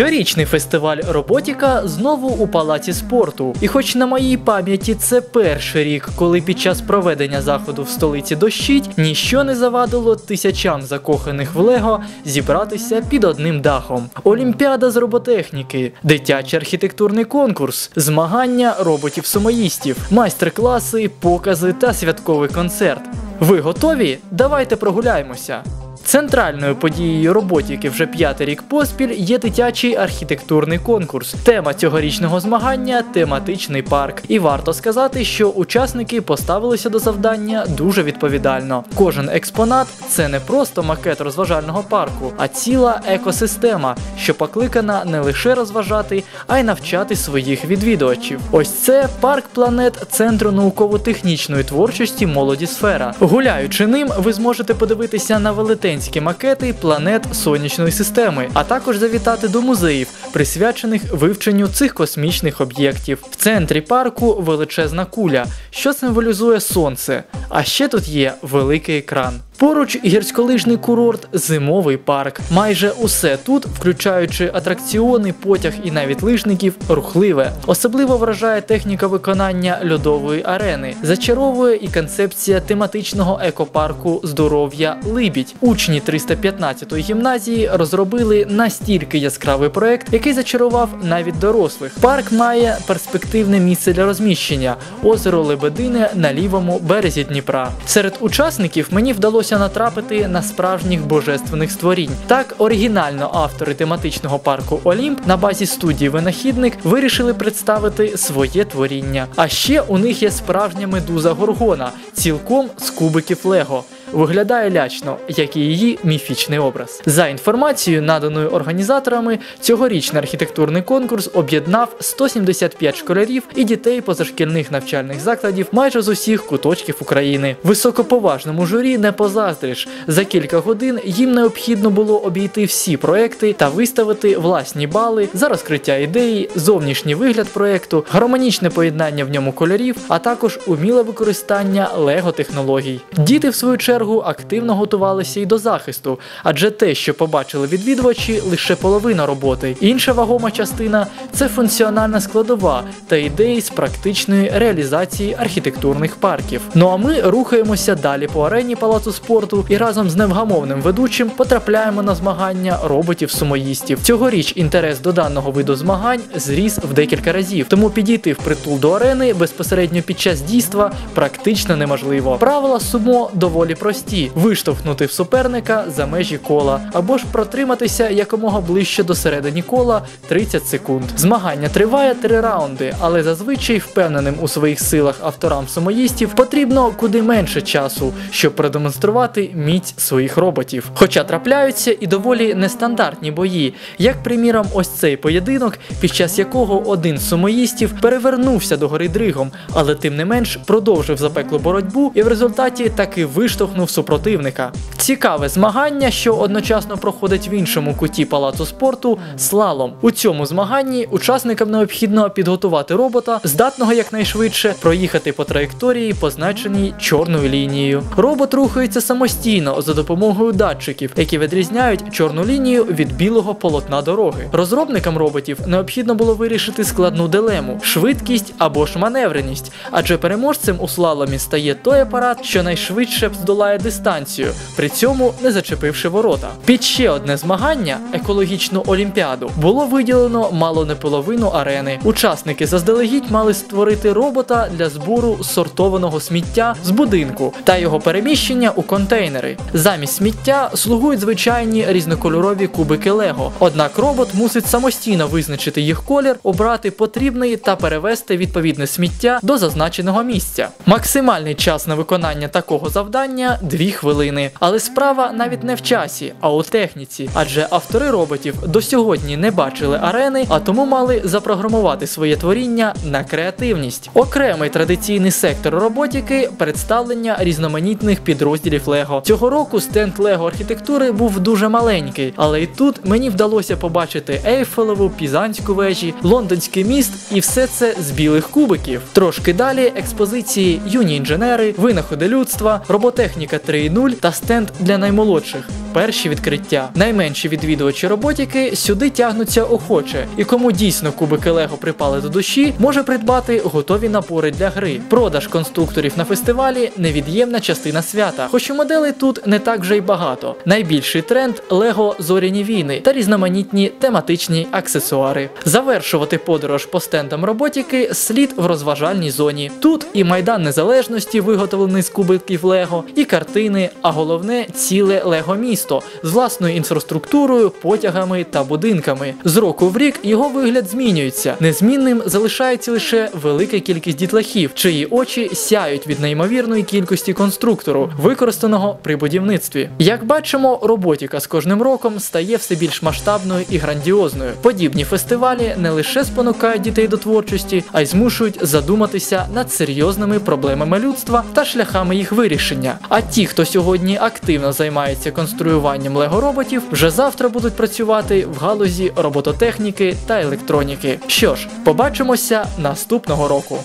Щорічний фестиваль Роботіка знову у палаці спорту. І хоч на моїй пам'яті це перший рік, коли під час проведення заходу в столиці дощить, ніщо не завадило тисячам закоханих в Лего зібратися під одним дахом. Олімпіада з роботехніки, дитячий архітектурний конкурс, змагання роботів-сумоїстів, майстер-класи, покази та святковий концерт. Ви готові? Давайте прогуляємося. Центральною подією роботіки вже п'ятий рік поспіль є дитячий архітектурний конкурс. Тема цьогорічного змагання тематичний парк. І варто сказати, що учасники поставилися до завдання дуже відповідально. Кожен експонат це не просто макет розважального парку, а ціла екосистема, що покликана не лише розважати, а й навчати своїх відвідувачів. Ось це парк планет Центру науково-технічної творчості молоді сфера. Гуляючи ним, ви зможете подивитися на велетенські макети планет сонячної системи, а також завітати до музеїв, присвячених вивченню цих космічних об'єктів. В центрі парку величезна куля, що символізує сонце. А ще тут є великий екран. Поруч гірськолижний курорт, зимовий парк. Майже усе тут, включаючи атракціони, потяг і навіть лижників, рухливе. Особливо вражає техніка виконання льодової арени. Зачаровує і концепція тематичного екопарку здоров'я Либідь. Учні 315-ї гімназії розробили настільки яскравий проект, який зачарував навіть дорослих. Парк має перспективне місце для розміщення озеро Лебедине на лівому березі Дніпра. Серед учасників мені вдалося натрапити на справжніх божественних створінь. Так, оригінально автори тематичного парку Олімп на базі студії Винахідник вирішили представити своє творіння. А ще у них є справжня медуза Горгона, цілком з кубиків Лего. Виглядає лячно, як і її міфічний образ. За інформацією, наданою організаторами, цьогорічний архітектурний конкурс об'єднав 175 школярів і дітей позашкільних навчальних закладів майже з усіх куточків України. Високоповажному журі не позаздриш. За кілька годин їм необхідно було обійти всі проекти та виставити власні бали за розкриття ідеї, зовнішній вигляд проекту, гармонічне поєднання в ньому кольорів, а також уміле використання лего технологій. Діти, в свою чергу, активно готувалися і до захисту, адже те, що побачили відвідувачі, лише половина роботи. Інша вагома частина це функціональна складова та ідеї з практичної реалізації архітектурних парків. Ну а ми рухаємося далі по арені палацу спорту і разом з невгамовним ведучим потрапляємо на змагання роботів-сумоїстів. Цьогоріч інтерес до даного виду змагань зріс в декілька разів, тому підійти в притул до арени безпосередньо під час дійства практично неможливо. Правила сумо доволі прості: виштовхнути в суперника за межі кола, або ж протриматися якомога ближче до середини кола 30 секунд. Змагання триває три раунди, але зазвичай впевненим у своїх силах авторам сумоїстів потрібно куди менше часу, щоб продемонструвати міць своїх роботів. Хоча трапляються і доволі нестандартні бої, як приміром, ось цей поєдинок, під час якого один з сумоїстів перевернувся до гори дригом, але тим не менш продовжив запеклу боротьбу і в результаті таки виштовхнув супротивника. Цікаве змагання, що одночасно проходить в іншому куті палацу спорту слалом. У цьому змаганні учасникам необхідно підготувати робота, здатного якнайшвидше проїхати по траєкторії, позначеній чорною лінією. Робот рухається самостійно за допомогою датчиків, які відрізняють чорну лінію від білого полотна дороги. Розробникам роботів необхідно було вирішити складну дилему швидкість або ж маневреність, адже переможцем у слаломі стає той апарат, що найшвидше здолає дистанцію, при цьому не зачепивши ворота. Під ще одне змагання екологічну олімпіаду було виділено мало не половину арени. Учасники заздалегідь мали створити робота для збору сортованого сміття з будинку та його переміщення у контейнери. Замість сміття слугують звичайні різнокольорові кубики Лего. Однак робот мусить самостійно визначити їх колір, обрати потрібний та перевести відповідне сміття до зазначеного місця. Максимальний час на виконання такого завдання 2 хвилини. Але справа навіть не в часі, а у техніці, адже автори роботів до сьогодні не бачили арени, а тому мали запрограмувати своє творіння на креативність. Окремий традиційний сектор роботіки представлення різноманітних підрозділів Лего. Цього року стенд Лего архітектури був дуже маленький, але і тут мені вдалося побачити Ейфелеву, Пізанську вежі, лондонський міст і все це з білих кубиків. Трошки далі експозиції юні інженери, винаходи людства, роботехніка техніка 3.0 та стенд для наймолодших. Перші відкриття. Найменші відвідувачі роботіки сюди тягнуться охоче, і кому дійсно кубики Лего припали до душі, може придбати готові напори для гри. Продаж конструкторів на фестивалі невід'ємна частина свята, хоч і моделей тут не так вже й багато. Найбільший тренд Лего зоряні війни та різноманітні тематичні аксесуари. Завершувати подорож по стендам роботіки слід в розважальній зоні. Тут і майдан незалежності, виготовлений з кубиків Лего, і картини, а головне ціле Лего місто з власною інфраструктурою, потягами та будинками. З року в рік його вигляд змінюється. Незмінним залишається лише велика кількість дітлахів, чиї очі сяють від неймовірної кількості конструктору, використаного при будівництві. Як бачимо, роботіка з кожним роком стає все більш масштабною і грандіозною. Подібні фестивалі не лише спонукають дітей до творчості, а й змушують задуматися над серйозними проблемами людства та шляхами їх вирішення. А ті, хто сьогодні активно займається конструюванням лего-роботів, вже завтра будуть працювати в галузі робототехніки та електроніки. Що ж, побачимося наступного року.